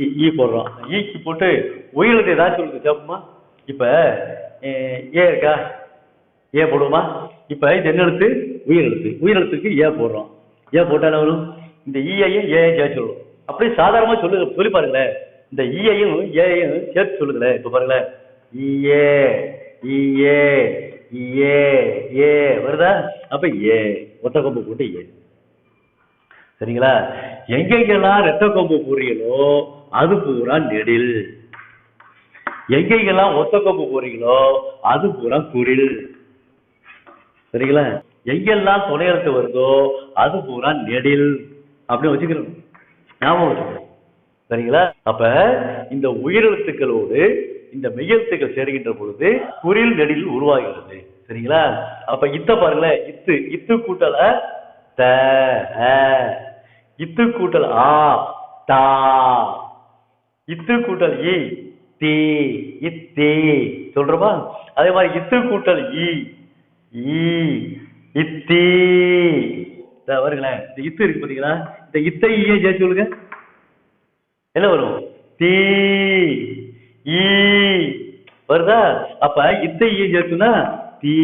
ஈ- போடுறோம். ஈக்கு போட்டு உயிரெழுத்து ஏதாச்சும் இருக்கு கேட்போமா? இப்ப அஹ், ஏ இருக்கா? ஏ போடுவோமா? இப்ப இது என்ன எழுத்து? உயிரெழுத்து உயிரெழுத்துக்கு ஏ போடுறோம். ஏ போட்டால் என்ன வரும்? இந்த ஈஐயும் ஏயும் சேர்த்து சொல்லுவோம். அப்படியே சாதாரணமா சொல்லு சொல்லி பாருங்களேன் இந்த ஈஐயும் ஏஐயும் சேர்த்து சொல்லுங்களேன் இப்போ பாருங்களேன். ஈஏ ஈஏ ஈயே ஏ. வருதா? அப்ப ஏ. ஒத்த கொம்பு போட்டு ஏ. சரிங்களா? எங்கெங்கெல்லாம் ரெட்ட கொம்பு புரியலோ அது பூரா நெடில். எங்கெங்கெல்லாம் ஒத்த கொம்பு போறீங்களோ அது பூரா குடில். சரிங்களா? எங்கெல்லாம் துணையெழுத்து வருதோ அது பூரா நெடில். அப்படின்னு வச்சுக்கிறோம் ஞாபகம் வச்சுக்கணும். சரிங்களா? அப்ப இந்த உயிரெழுத்துக்களோடு இந்த மெய்யெழுத்துக்கள் சேருகின்ற பொழுது குரில் நெடில் உருவாகிறது. சரிங்களா? அப்ப இத்த பாருங்களேன். இத்து இத்து கூட்டல த இத்து கூட்டல் ஆ தா. இத்து கூட்டல் இ தே இத்தே. சொல்றோமா? அதே மாதிரி இத்து கூட்டல் இ ஈ இத்தே. வருங்களேன். இந்த இத்து இருக்கு பாத்தீங்களா? இந்த இத்தை ஈய சேர்த்து சொல்லுங்க. என்ன வரும்? தீ ஈ. வருதா? அப்ப இத்தை ஈய சேர்த்துனா தீ.